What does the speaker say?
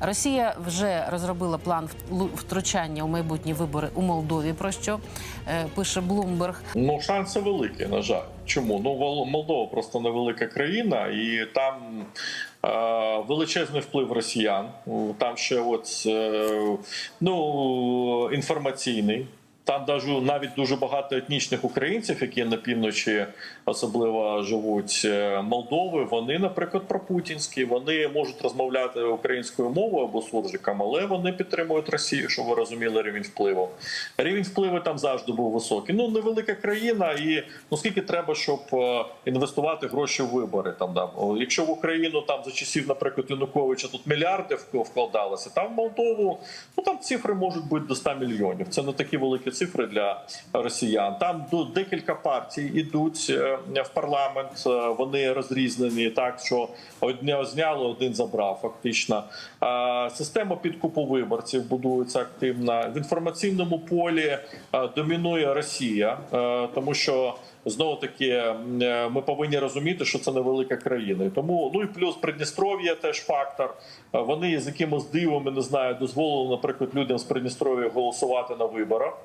Росія вже розробила план втручання у майбутні вибори у Молдові. Про що е, пише Блумберг. Ну, шанси великі, на жаль. Чому? Ну, Молдова просто невелика країна, і там е, величезний вплив росіян. Там ще от, е, ну, інформаційний. Там даже навіть дуже багато етнічних українців, які на півночі особливо живуть е, Молдови. Вони, наприклад, пропутінські. Вони можуть розмовляти українською мовою або суржиком, але вони підтримують Росію, щоб ви розуміли рівень впливу. Рівень впливу там завжди був високий. Ну невелика країна, і ну скільки треба, щоб е, інвестувати гроші в вибори. Там да якщо в Україну там за часів, наприклад, Януковича тут мільярди вк- вкладалося, там в Молдову ну там цифри можуть бути до 100 мільйонів. Це не такі великі цифри для росіян. Там до декілька партій ідуть е, в парламент. е, Вони розрізнені так, що одне зняли, один забрав. Фактично Е, система підкупу виборців будується активно. В інформаційному полі домінує Росія, тому що. Знову таки ми повинні розуміти, що це невелика країна. Тому ну і плюс Придністров'я теж фактор. Вони з якимось дивом, не знаю, дозволили, наприклад, людям з Придністров'я голосувати на виборах.